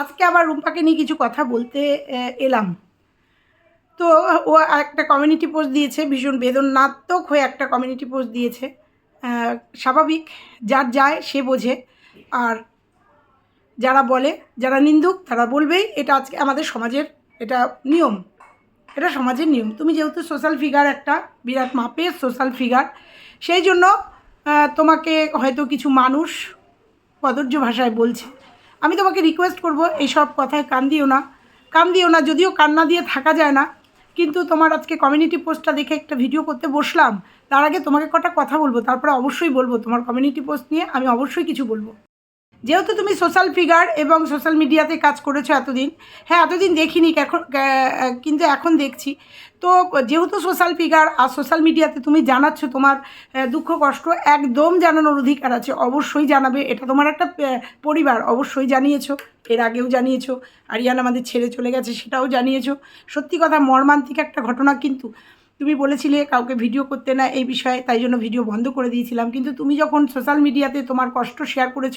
আজকে আবার রুম্পাকে নিয়ে কিছু কথা বলতে এলাম। তো ও একটা কমিউনিটি পোস্ট দিয়েছে, ভীষণ বেদনাত্মক হয়ে একটা কমিউনিটি পোস্ট দিয়েছে। স্বাভাবিক, যার যায়, সে বোঝে। আর যারা বলে, যারা নিন্দুক, তারা বলবেই, এটা আজকে আমাদের সমাজের এটা নিয়ম। এটা সমাজের নিয়ম। তুমি যেহেতু সোশ্যাল ফিগার একটা, বিরাট মাপের সোশ্যাল ফিগার সেই জন্য তোমাকে হয়তো কিছু মানুষ কদর্য ভাষায় বলছে। আমি তোমাকে রিকোয়েস্ট করব এইসব কথায় কান দিও না। কান দিও না, যদিও কান্না দিয়ে থাকা যায় না। কিন্তু তোমার আজকে কমিউনিটি পোস্টটা দেখে একটা ভিডিও করতে বসলাম। তার আগে তোমাকে কটা কথা বলব, তারপরে অবশ্যই বলব। তোমার কমিউনিটি পোস্ট নিয়ে আমি অবশ্যই কিছু বলব। যেহেতু তুমি সোশ্যাল ফিগার এবং সোশ্যাল মিডিয়াতে কাজ করেছ এতদিন হ্যাঁ এতদিন দেখিনি, এখন কিন্তু এখন দেখছি। তো যেহেতু সোশ্যাল ফিগার আর সোশ্যাল মিডিয়াতে তুমি জানাচ্ছ তোমার দুঃখ, কষ্ট, একদম জানানোর অধিকার আছে, অবশ্যই জানাবে। এটা তোমার একটা পরিবার, অবশ্যই জানিয়েছো। এর আগেও জানিয়েছো। আরিয়ান আমাদের ছেড়ে চলে গেছে, সেটাও জানিয়েছো। সত্যি কথা, মর্মান্তিক একটা ঘটনা কিন্তু তুমি বলেছিলে কাউকে ভিডিও করতে না এই বিষয়ে, তাই জন্য ভিডিও বন্ধ করে দিয়েছিলাম। কিন্তু তুমি যখন সোশ্যাল মিডিয়াতে তোমার কষ্ট শেয়ার করেছ,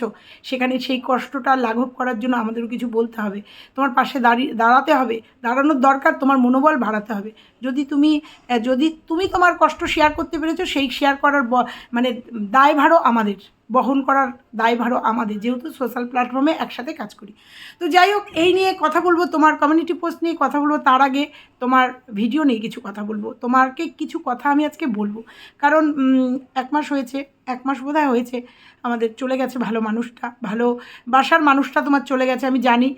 সেখানে সেই কষ্টটা লাঘব করার জন্য আমাদেরও কিছু বলতে হবে। তোমার পাশে দাঁড়িয়ে দাঁড়াতে হবে। দাঁড়ানোর দরকার, তোমার মনোবল বাড়াতে হবে। যদি তুমি যদি তুমি তোমার কষ্ট শেয়ার করতে পেরেছ, সেই শেয়ার করার মানে দায়ভারও আমাদের। বহন করার দায়ভারও আমাদের, যেহেতু সোশ্যাল প্ল্যাটফর্মে একসাথে কাজ করি। তো যাই হোক, এই নিয়ে কথা বলব, তোমার কমিউনিটি পোস্ট নিয়ে কথা বলব, তার আগে তোমার ভিডিও নিয়ে কিছু কথা বলব। তোমাকে কিছু কথা আমি আজকে বলব। কারণ এক মাস হয়েছে, এক মাস বোধহয় হয়েছে, আমাদের চলে গেছে ভালো মানুষটা, ভালো বাসার মানুষটা তোমার চলে গেছে, আমি জানি।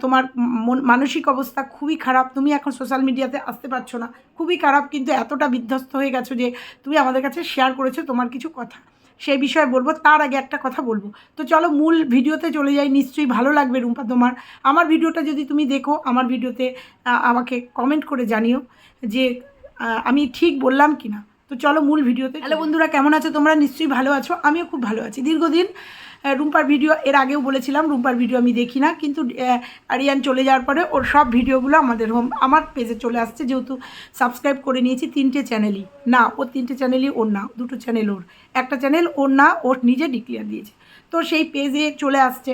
তোমার মন- মানসিক অবস্থা খুবই খারাপ, তুমি এখন সোশ্যাল মিডিয়াতে আসতে পারছ না। খুবই খারাপ, কিন্তু এতটা বিধ্বস্ত হয়ে গেছো যে, তুমি আমাদের কাছে শেয়ার করেছ তোমার কিছু কথা। সেই বিষয়ে বলব তার আগে একটা কথা বলব। তো চলো মূল ভিডিওতে চলে যাই নিশ্চয়ই ভালো লাগবে রুম্পা তোমার। আমার ভিডিওটা যদি তুমি দেখো আমার ভিডিওতে আমাকে কমেন্ট করে জানিও যে আমি ঠিক বললাম কি না তো চলো মূল ভিডিওতে হ্যালো বন্ধুরা কেমন আছো? তোমরা নিশ্চয়ই ভালো আছো আমিও খুব ভালো আছি। দীর্ঘদিন রুম্পার ভিডিও, এর আগেও বলেছিলাম, রুম্পার ভিডিও আমি দেখি না, কিন্তু আরিয়ান চলে যাওয়ার পরে ওর সব ভিডিওগুলো আমাদের হোম আমার পেজে চলে আসছে, যেহেতু সাবস্ক্রাইব করে নিয়েছি তিনটে চ্যানেলই না, ওর তিনটে চ্যানেলই ওর না, দুটো চ্যানেল ওর। একটা চ্যানেল ওর না, ওর নিজে ডিক্লেয়ার দিয়েছে। তো সেই পেজে চলে আসছে।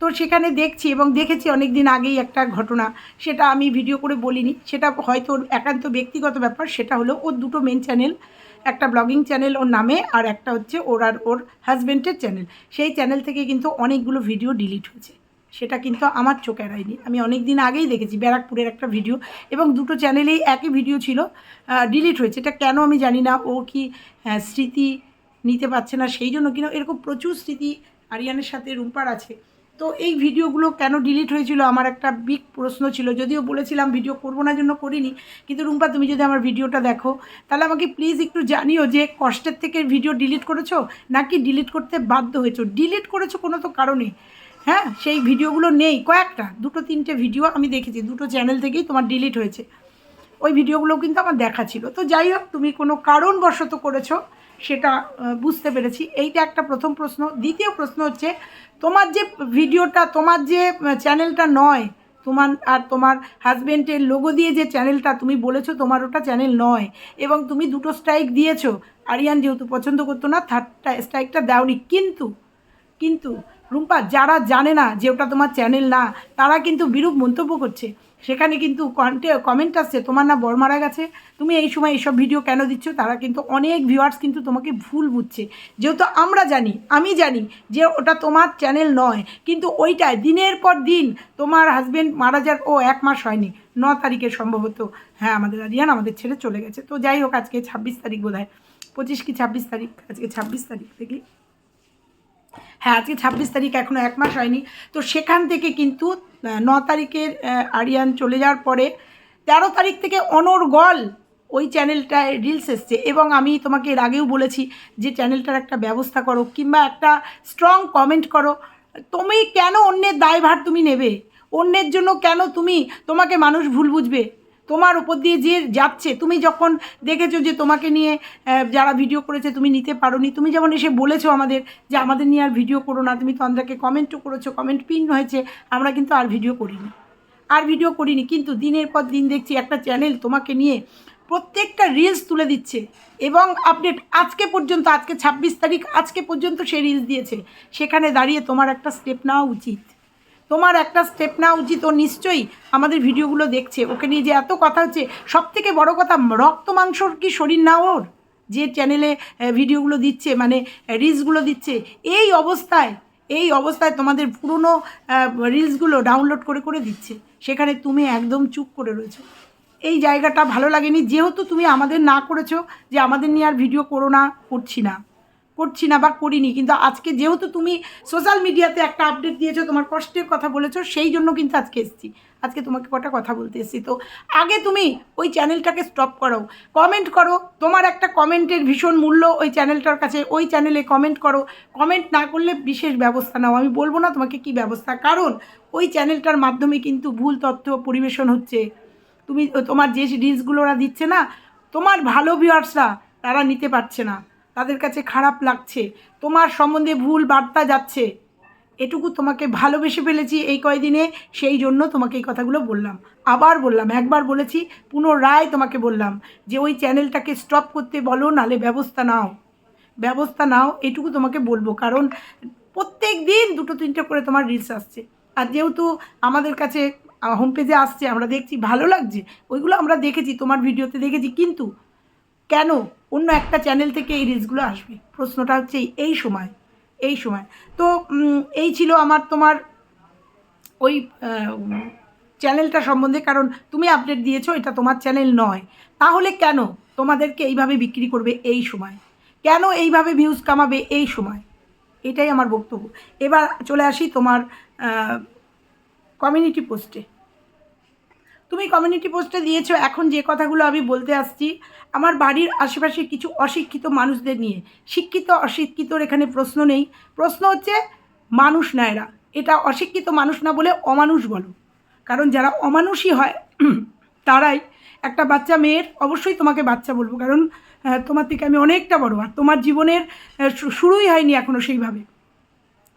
তো সেখানে দেখছি এবং দেখেছি অনেক দিন আগেই একটা ঘটনা। সেটা আমি ভিডিও করে বলিনি। সেটা হয়তো একান্ত ব্যক্তিগত ব্যাপার। সেটা হলো ওর দুটো মেন চ্যানেল একটা ব্লগিং চ্যানেল ওর নামে আর একটা হচ্ছে ওর আর ওর হাজব্যান্ডের চ্যানেল সেই চ্যানেল থেকে কিন্তু অনেকগুলো ভিডিও ডিলিট হয়েছে। সেটা কিন্তু আমার চোখ এড়ায়নি। আমি অনেক দিন আগেই দেখেছি ব্যারাকপুরের একটা ভিডিও এবং দুটো চ্যানেলেই একই ভিডিও ছিল ডিলিট হয়েছে। এটা কেন আমি জানি না। ও কি স্মৃতি নিতে পারছে না। সেই জন্য কিনা এরকম প্রচুর স্মৃতি আরিয়ানের সাথে রুম্পার আছে। তো এই ভিডিওগুলো কেন ডিলিট হয়েছিল? আমার একটা বিগ প্রশ্ন ছিল। যদিও বলেছিলাম ভিডিও করব না জন্য করিনি। কিন্তু রুম্পা, তুমি যদি আমার ভিডিওটা দেখো, তাহলে আমাকে প্লিজ একটু জানিও যে কষ্টের থেকে ভিডিও ডিলিট করেছ, নাকি ডিলিট করতে বাধ্য হয়েছো? ডিলিট করেছ কোনো তো কারণে। হ্যাঁ সেই ভিডিওগুলো নেই। কয়েকটা, দুটো, তিনটে ভিডিও আমি দেখেছি। দুটো চ্যানেল থেকেই তোমার ডিলিট হয়েছে। ওই ভিডিওগুলো কিন্তু আমার দেখা ছিল। তো যাই হোক, তুমি কোনো কারণবশত করেছ সেটা বুঝতে পেরেছি। এইটা একটা প্রথম প্রশ্ন। দ্বিতীয় প্রশ্ন হচ্ছে, তোমার যে ভিডিওটা, তোমার যে চ্যানেলটা নয়, তোমার আর তোমার হাজব্যান্ডের লোগো দিয়ে যে চ্যানেলটা তুমি বলেছ, তোমার ওটা চ্যানেল নয়, এবং তুমি দুটো স্ট্রাইক দিয়েছ, আরিয়ান যেহেতু পছন্দ করতো না থার্ডটা স্ট্রাইকটা দাওনি। কিন্তু কিন্তু রুম্পা, যারা জানে না যে ওটা তোমার চ্যানেল না, তারা কিন্তু বিরূপ মন্তব্য করছে। সেখানে কিন্তু কন্টে কমেন্ট আসছে, তোমার না বর মারা গেছে, তুমি এই সময় এইসব ভিডিও কেন দিচ্ছ? তারা কিন্তু অনেক ভিউয়ার্স কিন্তু তোমাকে ভুল বুঝছে। যেহেতু আমরা জানি, আমি জানি যে ওটা তোমার চ্যানেল নয়, কিন্তু ওইটায় দিনের পর দিন তোমার হাজবেন্ড মারা যার ও এক মাস হয়নি, ন তারিখে সম্ভবত হ্যাঁ আমাদের আরিয়ান আমাদের ছেড়ে চলে গেছে। তো যাই হোক, আজকে ছাব্বিশ তারিখ বোধ হয় পঁচিশ কি ছাব্বিশ তারিখ? আজকে ছাব্বিশ তারিখ দেখি। হ্যাঁ আজকে ছাব্বিশ তারিখ এখনও এক মাস হয়নি। তো সেখান থেকে কিন্তু ন তারিখের আরিয়ান চলে যাওয়ার পরে তেরো তারিখ থেকে অনর্গল ওই চ্যানেলটায় রিলস এসছে এবং আমি তোমাকে এর আগেও বলেছি যে চ্যানেলটার একটা ব্যবস্থা করো কিংবা একটা স্ট্রং কমেন্ট করো। তুমি কেন অন্যের দায়ভার তুমি নেবে? অন্যের জন্য কেন তুমি তোমাকে মানুষ ভুল বুঝবে? তোমার উপর দিয়ে যে যাচ্ছে, তুমি যখন দেখেছ যে তোমাকে নিয়ে যারা ভিডিও করেছে তুমি নিতে পারোনি, তুমি যেমন এসে বলেছ আমাদের যে আমাদের নিয়ে আর ভিডিও করো না, তুমি তন্দ্রাকে কমেন্টও করেছ কমেন্ট পিন হয়েছে, আমরা কিন্তু আর ভিডিও করিনি। আর ভিডিও করিনি, কিন্তু দিনের পর দিন দেখছি একটা চ্যানেল তোমাকে নিয়ে প্রত্যেকটা রিলস তুলে দিচ্ছে এবং আপডেট আজকে পর্যন্ত, আজকে ছাব্বিশ তারিখ, আজকে পর্যন্ত সে রিলস দিয়েছে। সেখানে দাঁড়িয়ে তোমার একটা স্টেপ নেওয়া উচিত। তোমার একটা স্টেপ নেওয়া উচিত। ও নিশ্চয়ই আমাদের ভিডিওগুলো দেখছে। ওকে নিয়ে যে এত কথা হচ্ছে সব থেকে বড় কথা, রক্ত মাংসর কি শরীর না ওর? যে চ্যানেলে ভিডিওগুলো দিচ্ছে মানে রিলসগুলো দিচ্ছে, এই অবস্থায় এই অবস্থায় তোমাদের পুরনো রিলসগুলো ডাউনলোড করে করে দিচ্ছে। সেখানে তুমি একদম চুপ করে রয়েছো। এই জায়গাটা ভালো লাগেনি। যেহেতু তুমি আমাদের না করেছ, যে আমাদের নিয়ে আর ভিডিও করো না, করছি না। করছি না বা করিনি, কিন্তু আজকে যেহেতু তুমি সোশ্যাল মিডিয়াতে একটা আপডেট দিয়েছ, তোমার কষ্টের কথা বলেছ, সেই জন্য কিন্তু আজকে এসেছি। আজকে তোমাকে কটা কথা বলতে এসেছি। তো আগে তুমি ওই চ্যানেলটাকে স্টপ করো। কমেন্ট করো, তোমার একটা কমেন্টের ভীষণ মূল্য ওই চ্যানেলটার কাছে, ওই চ্যানেলে কমেন্ট করো। কমেন্ট না করলে বিশেষ ব্যবস্থা নাও। আমি বলব না তোমাকে কি ব্যবস্থা, কারণ ওই চ্যানেলটার মাধ্যমে কিন্তু ভুল তথ্য পরিবেশন হচ্ছে। তুমি তোমার যে রিলসগুলো ওরা দিচ্ছে না, তোমার ভালো ভিউয়ার্সরা তারা নিতে পারছে না। তাদের কাছে খারাপ লাগছে। তোমার সম্বন্ধে ভুল বার্তা যাচ্ছে। এটুকু তোমাকে ভালোবেসে ফেলেছি এই কয়দিনে, সেই জন্য তোমাকে এই কথাগুলো বললাম। আবার বললাম, একবার বলেছি, পুনরায় তোমাকে বললাম যে ওই চ্যানেলটাকে স্টপ করতে বলো, নালে ব্যবস্থা নাও। ব্যবস্থা নাও, এটুকু তোমাকে বলব। কারণ প্রত্যেক দিন দুটো তিনটে করে তোমার রিলস আসছে। আর যেহেতু আমাদের কাছে হোম পেজে আসছে, আমরা দেখছি, ভালো লাগছে, ওইগুলো আমরা দেখেছি, তোমার ভিডিওতে দেখেছি, কিন্তু কেন? অন্য একটা চ্যানেল থেকে এই রিলসগুলো আসবে। প্রশ্নটা হচ্ছে এই- সময়, এই সময়। তো এই ছিল আমার তোমার ওই চ্যানেলটা সম্বন্ধে, কারণ তুমি আপডেট দিয়েছ, এটা তোমার চ্যানেল নয়। তাহলে কেন তোমাদেরকে এইভাবে বিক্রি করবে এই সময়? কেন এইভাবে ভিউজ কামাবে এই সময়? এটাই আমার বক্তব্য। এবার চলে আসি তোমার কমিউনিটি পোস্টে তুমি কমিউনিটি পোস্টে দিয়েছ, এখন যে কথাগুলো আমি বলতে আসছি, আমার বাড়ির আশেপাশে কিছু অশিক্ষিত মানুষদের নিয়ে। শিক্ষিত, অশিক্ষিতর এখানে প্রশ্ন নেই। প্রশ্ন হচ্ছে, মানুষ না এরা। এটা অশিক্ষিত মানুষ না বলে অমানুষ বলো। কারণ যারা অমানুষই হয়, তারাই একটা বাচ্চা মেয়ের, অবশ্যই তোমাকে বাচ্চা বলব। কারণ তোমার থেকে আমি অনেকটা বড় আর তোমার জীবনের শুরুই হয়নি এখনও সেইভাবে।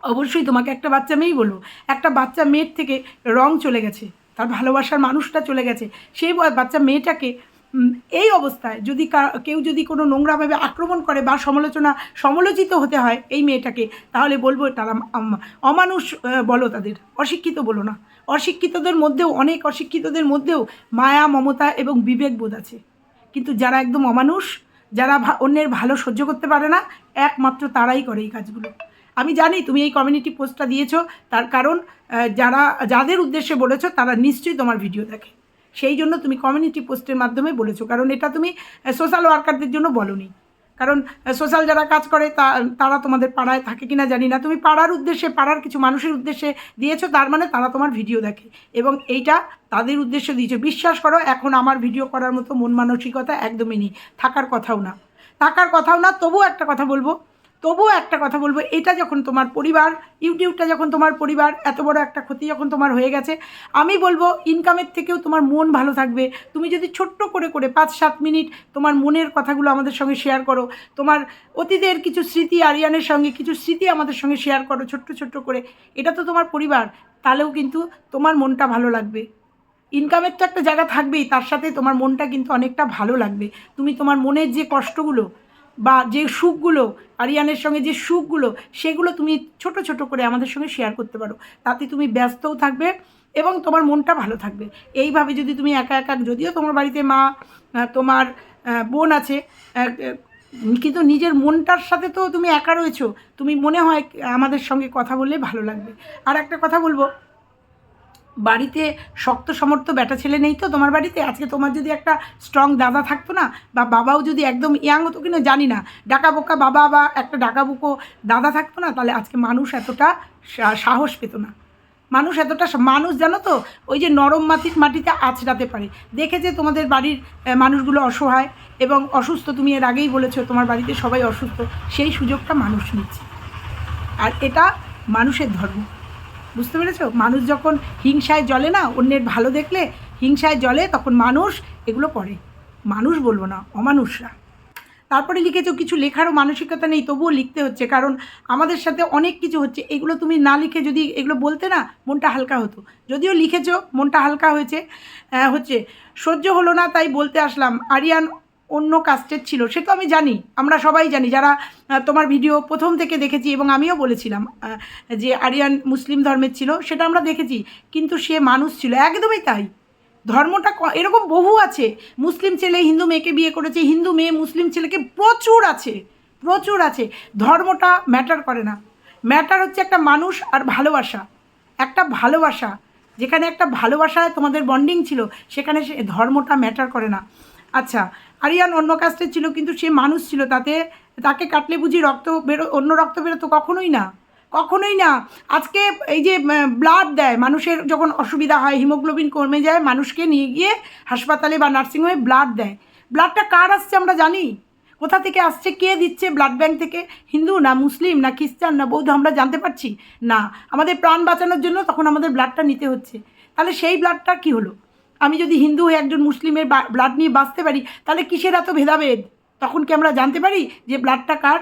অবশ্যই তোমাকে একটা বাচ্চা মেয়েই বলব। একটা বাচ্চা মেয়ের থেকে রং চলে গেছে। তার ভালোবাসার মানুষটা চলে গেছে। সেই বাচ্চা মেয়েটাকে এই অবস্থায় যদি কেউ যদি কোনো নোংরাভাবে আক্রমণ করে বা সমালোচনা, সমালোচিত হতে হয় এই মেয়েটাকে, তাহলে বলব তারা অমানুষ বলো তাদের, অশিক্ষিত বলো না। অশিক্ষিতদের মধ্যেও, অনেক অশিক্ষিতদের মধ্যেও মায়া, মমতা এবং বিবেকবোধ আছে। কিন্তু যারা একদম অমানুষ, যারা অন্যের ভালো সহ্য করতে পারে না, একমাত্র তারাই করে এই কাজগুলো। আমি জানি তুমি এই কমিউনিটি পোস্টটা দিয়েছ, তার কারণ যারা, যাদের উদ্দেশ্যে বলেছ, তারা নিশ্চয়ই তোমার ভিডিও দেখে। সেই জন্য তুমি কমিউনিটি পোস্টের মাধ্যমে বলেছ, কারণ এটা তুমি সোশ্যাল ওয়ার্কারদের জন্য বলনি। কারণ সোশ্যাল যারা কাজ করে, তা, তারা তোমাদের পাড়ায় থাকে কিনা জানি না। তুমি পাড়ার উদ্দেশ্যে, পাড়ার কিছু মানুষের উদ্দেশ্যে দিয়েছ, তার মানে তারা তোমার ভিডিও দেখে। এবং এইটা তাদের উদ্দেশ্যে দিয়েছ। বিশ্বাস করো, এখন আমার ভিডিও করার মতো মন মানসিকতা একদমই নেই। থাকার কথাও না। থাকার কথাও না, তবুও একটা কথা বলব। তবুও একটা কথা বলব, এটা যখন তোমার পরিবার, ইউটিউবটা যখন তোমার পরিবার, এত বড় একটা ক্ষতি যখন তোমার হয়ে গেছে, আমি বলব ইনকামের থেকেও তোমার মন ভালো থাকবে। তুমি যদি ছোট্ট করে করে পাঁচ সাত মিনিট তোমার মনের কথাগুলো আমাদের সঙ্গে শেয়ার করো, তোমার অতীতের কিছু স্মৃতি, আরিয়ানের সঙ্গে কিছু স্মৃতি আমাদের সঙ্গে শেয়ার করো ছোট্ট ছোট্ট করে, এটা তো তোমার পরিবার, তাহলেও কিন্তু তোমার মনটা ভালো লাগবে। ইনকামের তো একটা জায়গা থাকবেই, তার সাথে তোমার মনটা কিন্তু অনেকটা ভালো লাগবে। তুমি তোমার মনের যে কষ্টগুলো বা যে সুখগুলো আরিয়ানের সঙ্গে যে সুখগুলো, সেগুলো তুমি ছোট ছোট করে আমাদের সঙ্গে শেয়ার করতে পারো। তাতে তুমি ব্যস্তও থাকবে এবং তোমার মনটা ভালো থাকবে। এইভাবে যদি তুমি একা একা, যদিও তোমার বাড়িতে মা তোমার বোন আছে কিন্তু নিজের মনটার সাথে তো তুমি একা রয়েছো, তুমি মনে হয় আমাদের সঙ্গে কথা বললে ভালো লাগবে। আর একটা কথা বলব বাড়িতে শক্ত সমর্থ ব্যাটা ছেলে নেই তো তোমার বাড়িতে? আজকে তোমার যদি একটা স্ট্রং দাদা থাকতো না, বা বাবাও যদি একদম ইয়াং হতো কিনা জানি না। ডাকা বোকা বাবা বা একটা ডাকা বুকো দাদা থাকতো না, তাহলে আজকে মানুষ এতটা সাহস পেত না। মানুষ এতটা মানুষ জানো তো, ওই যে নরম মাটির মাটিতে আছড়াতে পারে। দেখেছে তোমাদের বাড়ির মানুষগুলো অসহায় এবং অসুস্থ, তুমি এর আগেই বলেছ, তোমার বাড়িতে সবাই অসুস্থ, সেই সুযোগটা মানুষ নিচ্ছে। আর এটা মানুষের ধর্ম। বুঝতে পেরেছ? মানুষ যখন হিংসায় জ্বলে না, অন্যের ভালো দেখলে হিংসায় জ্বলে, তখন মানুষ এগুলো করে মানুষ বলব না, অমানুষরা। তারপরে লিখেছো, কিছু লেখারও মানসিকতা নেই, তবুও লিখতে হচ্ছে, কারণ আমাদের সাথে অনেক কিছু হচ্ছে। এগুলো তুমি না লিখে যদি এগুলো বলতে না, মনটা হালকা হতো। যদিও লিখেছো, মনটা হালকা হয়েছে। হচ্ছে, সহ্য হলো না, তাই বলতে আসলাম, আরিয়ান অন্য কাস্টের ছিল। সে তো আমি জানি, আমরা সবাই জানি। যারা তোমার ভিডিও প্রথম থেকে দেখেছি এবং আমিও বলেছিলাম যে আরিয়ান মুসলিম ধর্মের ছিল, সেটা আমরা দেখেছি, কিন্তু সে মানুষ ছিল। একদমই তাই। ধর্মটা এরকম বহু আছে। মুসলিম ছেলে হিন্দু মেয়েকে বিয়ে করেছে, হিন্দু মেয়ে মুসলিম ছেলেকে প্রচুর আছে প্রচুর আছে। ধর্মটা ম্যাটার করে না। ম্যাটার হচ্ছে একটা মানুষ আর ভালোবাসা। একটা ভালোবাসা, যেখানে একটা ভালোবাসায় তোমাদের বন্ডিং ছিল, সেখানে সে ধর্মটা ম্যাটার করে না। আচ্ছা আরিয়ান অন্য কাস্টের ছিল, কিন্তু সে মানুষ ছিল, তাতে তাকে কাটলে বুঝি রক্ত বেরো, অন্য রক্ত বেরোতো কখনোই না। কখনোই না। আজকে এই যে ব্লাড দেয়, মানুষের যখন অসুবিধা হয় হিমোগ্লোবিন কমে যায়, মানুষকে নিয়ে গিয়ে হাসপাতালে বা নার্সিংহোমে ব্লাড দেয়। ব্লাডটা কার আসছে আমরা জানি? কোথা থেকে আসছে? কে দিচ্ছে ব্লাড ব্যাংক থেকে? হিন্দু না মুসলিম না খ্রিস্টান না বৌদ্ধ আমরা জানতে পারছি? না। আমাদের প্রাণ বাঁচানোর জন্য তখন আমাদের ব্লাডটা নিতে হচ্ছে। তাহলে সেই ব্লাডটা কি হলো? আমি যদি হিন্দু হয়ে একজন মুসলিমের ব্লাড নিয়ে বাঁচতে পারি তাহলে কিসের এত ভেদাভেদ? তখন কি আমরা জানতে পারি যে ব্লাডটা কার?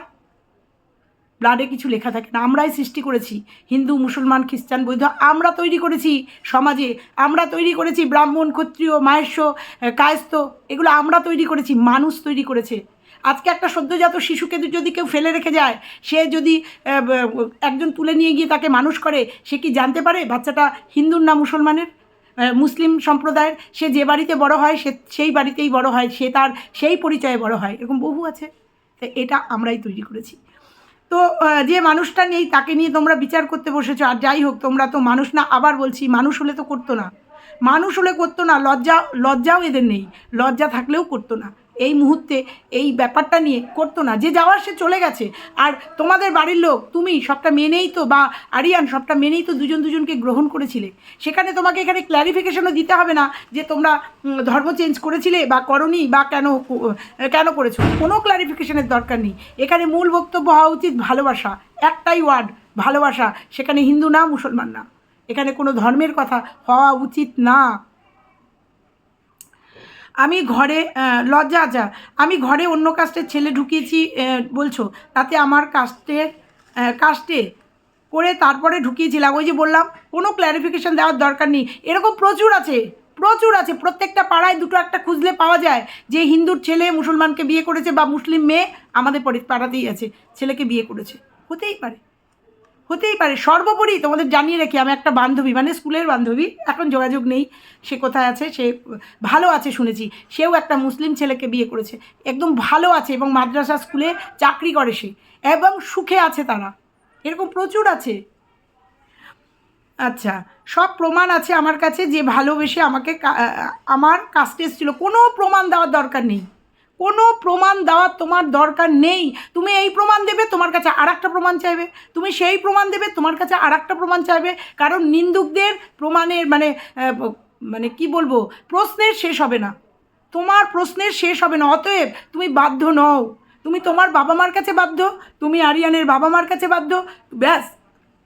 ব্লাডে কিছু লেখা থাকে না আমরাই সৃষ্টি করেছি। হিন্দু মুসলমান খ্রিস্টান বৌদ্ধ আমরা তৈরি করেছি সমাজে। আমরা তৈরি করেছি ব্রাহ্মণ ক্ষত্রিয় মাহেশ্ব আহ, কায়স্থ এগুলো আমরা তৈরি করেছি মানুষ তৈরি করেছে। আজকে একটা সদ্যজাত শিশুকে যদি কেউ ফেলে রেখে যায় সে যদি একজন তুলে নিয়ে গিয়ে তাকে মানুষ করে সে কি জানতে পারে বাচ্চাটা হিন্দুর না মুসলমানের? মুসলিম সম্প্রদায়ের সে যে বাড়িতে বড় হয়, সে সেই বাড়িতেই বড় হয়, সে তার সেই পরিচয়ে বড় হয়, এরকম বহু আছে। তাই এটা আমরাই তৈরি করেছি। তো যে মানুষটা নেই, তাকে নিয়ে তোমরা বিচার করতে বসেছো, আর যাই হোক, তোমরা তো মানুষ না, আবার বলছি, মানুষ হলে তো করতো না। মানুষ হলে করতো না, লজ্জা, লজ্জাও এদের নেই, লজ্জা থাকলেও করতো না। এই মুহূর্তে এই ব্যাপারটা নিয়ে করতো না। যে যাওয়ার সে চলে গেছে। আর তোমাদের বাড়ির লোক, তুমি সবটা মেনেই তো বা আরিয়ান সবটা মেনেই তো দুজন দুজনকে গ্রহণ করেছিলে। সেখানে তোমাকে এখানে ক্ল্যারিফিকেশনও দিতে হবে না যে তোমরা ধর্ম চেঞ্জ করেছিলে বা করনি বা কেন কেন করেছ। কোনো ক্ল্যারিফিকেশনের দরকার নেই। এখানে মূল বক্তব্য হওয়া উচিত ভালোবাসা। একটাই ওয়ার্ড ভালোবাসা। সেখানে হিন্দু না মুসলমান না। এখানে কোনো ধর্মের কথা হওয়া উচিত না। আমি ঘরে লজ্জা আচ্ছা আমি ঘরে অন্য কাস্টের ছেলে ঢুকিয়েছি বলছো তাতে আমার কাস্টের আহ, কাস্টে করে তারপরে ঢুকিয়েছিলাম। ওই যে বললাম কোনো ক্ল্যারিফিকেশান দেওয়ার দরকার নেই। এরকম প্রচুর আছে প্রচুর আছে। প্রত্যেকটা পাড়ায় দুটো একটা খুঁজলে পাওয়া যায় যে হিন্দুর ছেলে মুসলমানকে বিয়ে করেছে বা মুসলিম মেয়ে আমাদের পাড়াতেই আছে ছেলেকে বিয়ে করেছে। হতেই পারে। হতেই পারে। সর্বোপরি তোমাদের জানিয়ে রাখি, আমি একটা বান্ধবী মানে স্কুলের বান্ধবী, এখন যোগাযোগ নেই, সে কোথায় আছে, সে ভালো আছে শুনেছি, সেও একটা মুসলিম ছেলেকে বিয়ে করেছে, একদম ভালো আছে এবং মাদ্রাসা স্কুলে চাকরি করে সে, এবং সুখে আছে তারা, এরকম প্রচুর আছে। আচ্ছা সব প্রমাণ আছে আমার কাছে, যে ভালোবেসে আমাকে আমার কাস্টে এসেছিল, কোনো প্রমাণ দেওয়ার দরকার নেই। কোনো প্রমাণ দেওয়ার তোমার দরকার নেই। তুমি এই প্রমাণ দেবে, তোমার কাছে আর একটা প্রমাণ চাইবে। তুমি সেই প্রমাণ দেবে, তোমার কাছে আর একটা প্রমাণ চাইবে। কারণ নিন্দুকদের প্রমাণের মানে মানে কি বলব, প্রশ্নের শেষ হবে না। তোমার প্রশ্নের শেষ হবে না। অতএব তুমি বাধ্য নও। তুমি তোমার বাবা মার কাছে বাধ্য, তুমি আরিয়ানের বাবা মার কাছে বাধ্য, ব্যাস।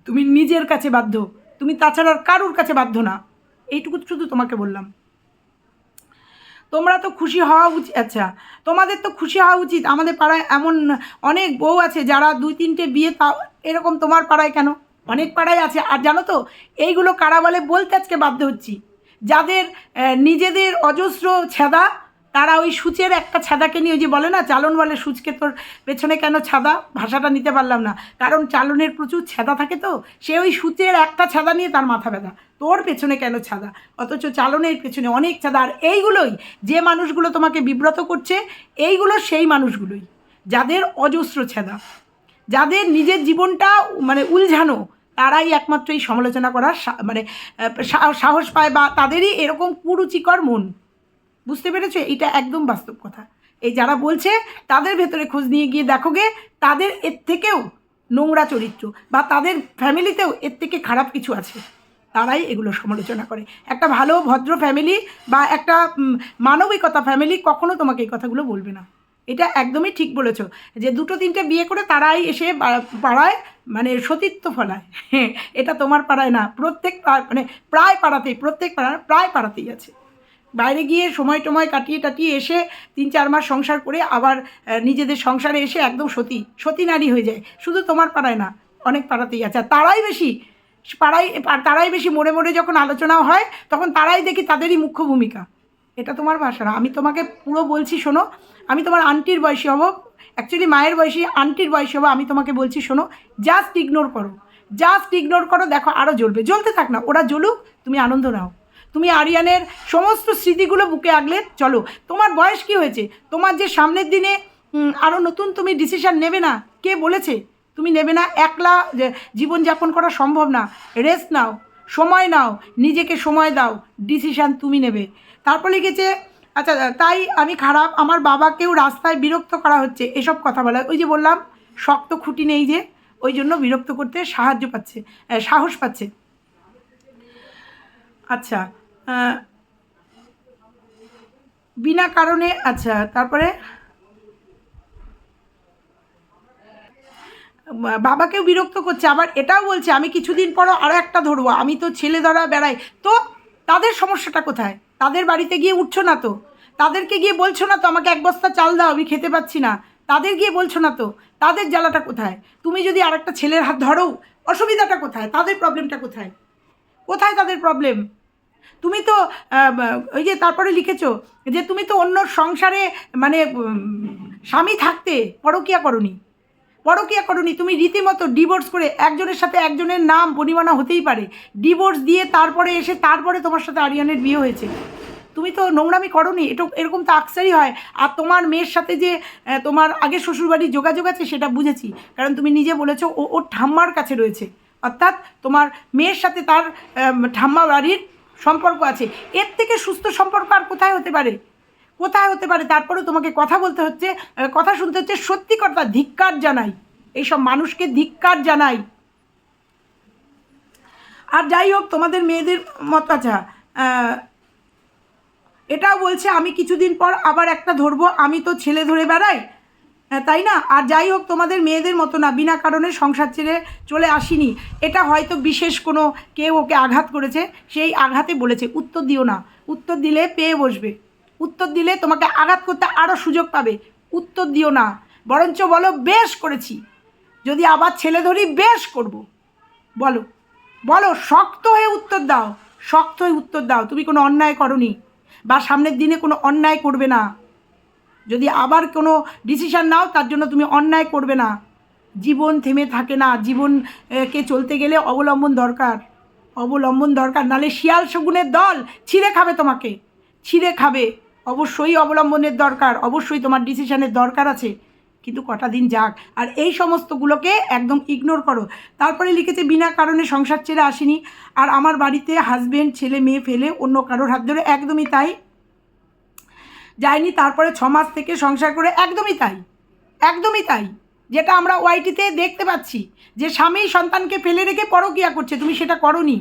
তুমি নিজের কাছে বাধ্য। তুমি তাছাড়া কারুর কাছে বাধ্য না। এইটুকু শুধু তোমাকে বললাম। তোমরা তো খুশি হওয়া উচিত আচ্ছা তোমাদের তো খুশি হওয়া উচিত। আমাদের পাড়ায় এমন অনেক বউ আছে যারা দুই তিনটে বিয়ে তাও এরকম তোমার পাড়ায় কেন? অনেক পাড়ায় আছে। আর জানো তো, এইগুলো কারা বলে? বলতে আজকে বাধ্য হচ্ছি। যাদের নিজেদের অজস্র ছেদা তারা ওই সূচের একটা ছাদাকে নিয়ে যে বলে না, চালন বলে সূচকে তোর পেছনে কেন ছাদা? ভাষাটা নিতে পারলাম না। কারণ চালনের প্রচুর ছাদা থাকে তো, সে ওই সূচের একটা ছাদা নিয়ে তার মাথা ব্যথা। তোর পেছনে কেন ছাদা? অথচ চালনের পেছনে অনেক ছাদা। আর এইগুলোই যে মানুষগুলো তোমাকে বিব্রত করছে, এইগুলো সেই মানুষগুলোই। যাদের অজস্র ছাদা। যাদের নিজের জীবনটা মানে উলঝানো, তারাই একমাত্র এই সমালোচনা করার মানে সাহস পায় বা তাদেরই এরকম কুরুচিকর মন। বুঝতে পেরেছ? এটা একদম বাস্তব কথা। এই যারা বলছে, তাদের ভেতরে খোঁজ নিয়ে গিয়ে দেখো গে, তাদের এর থেকেও নোংরা চরিত্র বা তাদের ফ্যামিলিতেও এর থেকে খারাপ কিছু আছে। তারাই এগুলো সমালোচনা করে। একটা ভালো, ভদ্র ফ্যামিলি বা একটা মানবিকতা ফ্যামিলি কখনো তোমাকে এই কথাগুলো বলবে না। এটা একদমই ঠিক বলেছ যে দুটো, তিনটে বিয়ে করে তারাই এসে পাড়ায় মানে সতীত্ব ফলায়। এটা তোমার পাড়ায় না, প্রত্যেক মানে প্রায় পাড়াতেই, প্রত্যেক পাড়ার প্রায় পাড়াতেই আছে। বাইরে গিয়ে সময় টময় কাটিয়ে টাটিয়ে এসে তিন চার মাস সংসার করে আবার নিজেদের সংসারে এসে একদম সতী সতী নারী হয়ে যায়। শুধু তোমার পাড়ায় না, অনেক পাড়াতেই আছে। তারাই বেশি, পাড়ায় তারাই বেশি মোড়ে মোড়ে যখন আলোচনাও হয়, তখন তারাই দেখি তাদেরই মুখ্য ভূমিকা। এটা তোমার ভাষা না। আমি তোমাকে পুরো বলছি, শোনো, আমি তোমার আন্টির বয়সী হব। অ্যাকচুয়ালি মায়ের বয়সী, আন্টির বয়সী হব, আমি তোমাকে বলছি, শোনো জাস্ট ইগনোর করো। জাস্ট ইগনোর করো, দেখো আরও জ্বলবে। জ্বলতে থাক না, ওরা জ্বলুক, তুমি আনন্দ নাও। তুমি আরিয়ানের সমস্ত স্মৃতিগুলো বুকে আগলে চলো। তোমার বয়স কি হয়েছে? তোমার যে সামনের দিনে আরও নতুন তুমি ডিসিশন নেবে না। কে বলেছে? তুমি নেবে না, একলা জীবনযাপন করা সম্ভব না। রেস্ট নাও, সময় নাও, নিজেকে সময় দাও ডিসিশান তুমি নেবে। তারপর লিখেছে আচ্ছা তাই আমি খারাপ, আমার বাবাকেও রাস্তায় বিরক্ত করা হচ্ছে, এসব কথা বলা। ওই যে বললাম, শক্ত খুঁটি নেই যে, ওই জন্য বিরক্ত করতে সাহায্য পাচ্ছে সাহস পাচ্ছে। আচ্ছা বিনা কারণে আচ্ছা তারপরে? বাবাকেও বিরক্ত করছে, আবার এটাও বলছে, আমি কিছুদিন পরও আরও একটা ধরবো, আমি তো ছেলে ধরা বেড়াই। তো, তাদের সমস্যাটা কোথায়? তাদের বাড়িতে গিয়ে উঠছো না তো? তাদেরকে গিয়ে বলছো না তো, আমাকে এক বস্তা চাল দাও, আমি খেতে পাচ্ছি না? তাদের গিয়ে বলছো না তো? তাদের জ্বালাটা কোথায়? তুমি যদি আরেকটা ছেলের হাত ধরো, অসুবিধাটা কোথায়? তাদের প্রবলেমটা কোথায়? কোথায় তাদের প্রবলেম তুমি তো ওই যে তারপরে লিখেছো যে তুমি তো অন্য সংসারে মানে স্বামী থাকতে পরকিয়া করনি। পরকিয়া করনি, তুমি রীতিমতো ডিভোর্স করে একজনের সাথে একজনের নাম বনিমানা হতেই পারে। ডিভোর্স দিয়ে তারপরে এসে তারপরে তোমার সাথে আরিয়ানের বিয়ে হয়েছে। তুমি তো নোংরামি করনি, এটা এরকম তো আকসারই হয়। আর তোমার মেয়ের সাথে যে তোমার আগে শ্বশুরবাড়ির যোগাযোগ আছে সেটা বুঝেছি। কারণ তুমি নিজে বলেছ ও, ওর ঠাম্মার কাছে রয়েছে। অর্থাৎ তোমার মেয়ের সাথে তার ঠাম্মা বাড়ির সম্পর্ক আছে। এর থেকে সুস্থ সম্পর্ক আর কোথায় হতে পারে? কোথায় হতে পারে? তারপরেও তোমাকে কথা বলতে হচ্ছে কথা শুনতে হচ্ছে, সত্যি কথা ধিক্কার জানাই। এইসব মানুষকে ধিক্কার জানাই। আর যাই হোক, তোমাদের মেয়েদের মত আচ্ছা এটাও বলছে, আমি কিছুদিন পর আবার একটা ধরবো, আমি তো ছেলে ধরে বেড়াই তাই না? আর যাই হোক, তোমাদের মেয়েদের মতো না, বিনা কারণে সংসার ছেড়ে চলে আসিনি। এটা হয়তো বিশেষ কোনো কেউ ওকে আঘাত করেছে, সেই আঘাতে বলেছে। উত্তর দিও না। উত্তর দিলে পেয়ে বসবে। উত্তর দিলে তোমাকে আঘাত করতে আরও সুযোগ পাবে। উত্তর দিও না। বরঞ্চ বলো, বেশ করেছি। যদি আবার ছেলে ধরি, বেশ করব। বলো। বলো, শক্ত হয়ে উত্তর দাও। শক্ত হয়ে উত্তর দাও। তুমি কোনো অন্যায় করনি বা সামনের দিনে কোনো অন্যায় করবে না। যদি আবার কোনো ডিসিশান নাও, তার জন্য তুমি অন্যায় করবে না। জীবন থেমে থাকে না। জীবনকে চলতে গেলে অবলম্বন দরকার। অবলম্বন দরকার। নালে শিয়াল শগুনের দল ছিঁড়ে খাবে তোমাকে। ছিঁড়ে খাবে। অবশ্যই অবলম্বনের দরকার। অবশ্যই তোমার ডিসিশানের দরকার আছে। কিন্তু কটা দিন যাক। আর এই সমস্তগুলোকে একদম ইগনোর করো। তারপরে লিখেছে, বিনা কারণে সংসার ছেড়ে আসিনি। আর আমার বাড়িতে হাজবেন্ড ছেলে, মেয়ে ফেলে অন্য কারোর হাত ধরে। একদমই তাই। যায়নি তারপরে ছ মাস থেকে সংসার করে, একদমই তাই একদমই তাই, যেটা আমরা ওয়াইটিতে দেখতে পাচ্ছি, যে স্বামী সন্তানকে ফেলে রেখে পরকিয়া করছে, তুমি সেটা করনি,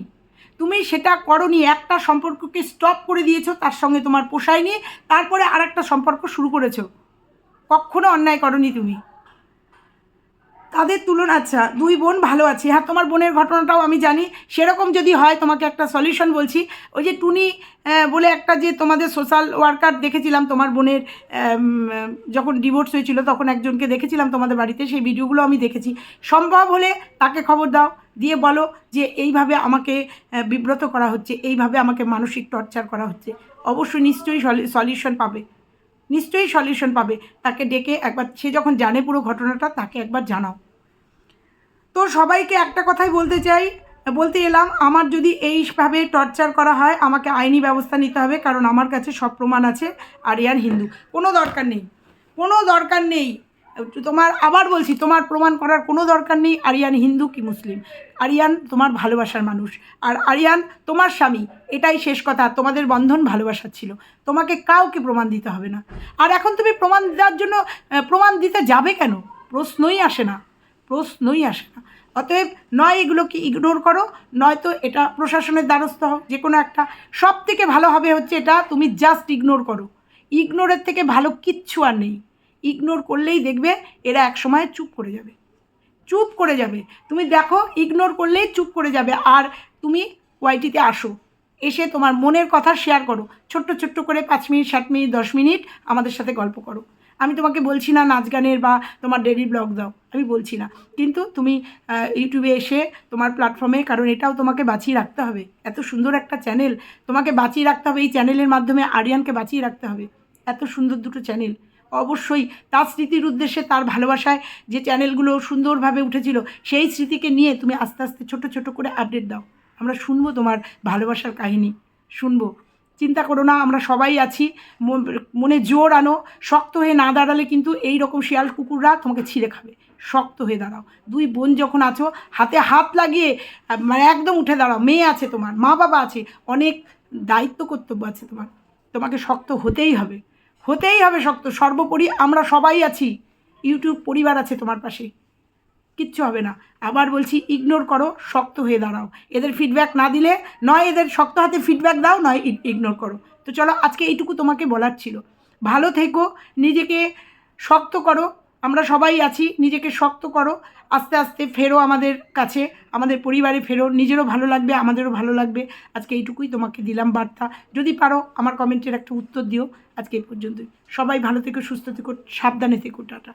তুমি সেটা করনি, একটা সম্পর্ককে স্টপ করে দিয়েছ, তার সঙ্গে তোমার পোষায়নি, তারপরে আর একটা সম্পর্ক শুরু করেছ, কখনো অন্যায় করনি তুমি। তাদের তুলনা? আচ্ছা দুই বোন ভালো আছে। হ্যাঁ তোমার বোনের ঘটনাটাও আমি জানি। সেরকম যদি হয়, তোমাকে একটা সলিউশন বলছি। ওই যে টুনি বলে একটা যে তোমাদের সোশ্যাল ওয়ার্কার দেখেছিলাম, তোমার বোনের যখন ডিভোর্স হয়েছিল, তখন একজনকে দেখেছিলাম তোমাদের বাড়িতে। সেই ভিডিওগুলো আমি দেখেছি। সম্ভব হলে তাকে খবর দাও। দিয়ে বলো যে, এইভাবে আমাকে বিব্রত করা হচ্ছে। এইভাবে আমাকে মানসিক টর্চার করা হচ্ছে। অবশ্যই নিশ্চয়ই সলিউশন পাবে। নিশ্চয়ই সলিউশন পাবে। তাকে ডেকে একবার, সে যখন জানে পুরো ঘটনাটা, তাকে একবার জানাও। তো সবাইকে একটা কথাই বলতে চাই, বলতে এলাম, আমার যদি এইভাবে টর্চার করা হয়, আমাকে আইনি ব্যবস্থা নিতে হবে, কারণ আমার কাছে সব প্রমাণ আছে, আরিয়ান হিন্দু। কোনো দরকার নেই। কোনো দরকার নেই। তোমার আবার বলছি, তোমার প্রমাণ করার কোনো দরকার নেই, আরিয়ান হিন্দু কি মুসলিম? আরিয়ান তোমার ভালোবাসার মানুষ, আর আরিয়ান তোমার স্বামী, এটাই শেষ কথা, তোমাদের বন্ধন ভালোবাসার ছিল। তোমাকে কাউকে প্রমাণ দিতে হবে না। আর এখন তুমি প্রমাণ দেওয়ার জন্য প্রমাণ দিতে যাবে কেন? প্রশ্নই আসে না, প্রশ্নই আসে না। অতএব নয় এগুলোকে ইগনোর করো নয়তো এটা প্রশাসনের দ্বারস্থ হও, যে কোনো একটা। সব থেকে ভালো হবে হচ্ছে এটা, তুমি জাস্ট ইগনোর করো। ইগনোরের থেকে ভালো কিচ্ছু আর নেই। ইগনোর করলেই দেখবে এরা এক সময় চুপ করে যাবে। চুপ করে যাবে। তুমি দেখো ইগনোর করলেই চুপ করে যাবে। আর তুমি ওয়াইটিতে আসো। এসে তোমার মনের কথা শেয়ার করো। ছোট্ট ছোট্ট করে পাঁচ মিনিট, সাত মিনিট, দশ মিনিট আমাদের সাথে গল্প করো। আমি তোমাকে বলছি না নাচ গানের বা তোমার ডেলি ব্লগ দাও। আমি বলছি না। কিন্তু তুমি ইউটিউবে এসে তোমার প্ল্যাটফর্মে কারণ এটাও তোমাকে বাঁচিয়ে রাখতে হবে। এত সুন্দর একটা চ্যানেল তোমাকে বাঁচিয়ে রাখতে হবে। এই চ্যানেলের মাধ্যমে আরিয়ানকে বাঁচিয়ে রাখতে হবে। এত সুন্দর দুটো চ্যানেল অবশ্যই তার স্মৃতির উদ্দেশ্যে, তার ভালোবাসায় যে চ্যানেলগুলো সুন্দরভাবে উঠেছিল, সেই স্মৃতিকে নিয়ে তুমি আস্তে আস্তে ছোট ছোট করে আপডেট দাও। আমরা শুনব তোমার ভালোবাসার কাহিনী। শুনব। চিন্তা করো না, আমরা সবাই আছি। মন- জোর আনো। শক্ত হয়ে না দাঁড়ালে কিন্তু এই রকম শিয়াল কুকুররা তোমাকে ছিঁড়ে খাবে। শক্ত হয়ে দাঁড়াও। দুই বোন যখন আছো, হাতে হাত লাগিয়ে মানে একদম উঠে দাঁড়াও। মেয়ে আছে তোমার মা বাবা আছে। অনেক দায়িত্ব কর্তব্য আছে তোমার। তোমাকে শক্ত হতেই হবে। হতেই হবে শক্ত। সর্বোপরি আমরা সবাই আছি। ইউটিউব পরিবার আছে তোমার পাশে। কিচ্ছু হবে না। আবার বলছি ইগনোর করো, শক্ত হয়ে দাঁড়াও। এদের ফিডব্যাক না দিলে নয় এদের শক্ত হাতে ফিডব্যাক দাও, নয় ইগনোর করো। তো চলো, আজকে এইটুকু তোমাকে বলার ছিল। ভালো থেকো, নিজেকে শক্ত করো। আমরা সবাই আছি, নিজেকে শক্ত করো। আস্তে আস্তে ফেরো আমাদের কাছে, আমাদের পরিবারে ফেরো, নিজেরও ভালো লাগবে, আমাদেরও ভালো লাগবে। আজকে এইটুকুই তোমাকে দিলাম বার্তা। যদি পারো আমার কমেন্টের একটা উত্তর দিও। আজকে এই পর্যন্তই। সবাই ভালো থেকো, সুস্থ থেকো, সাবধানে থেকো, টাটা।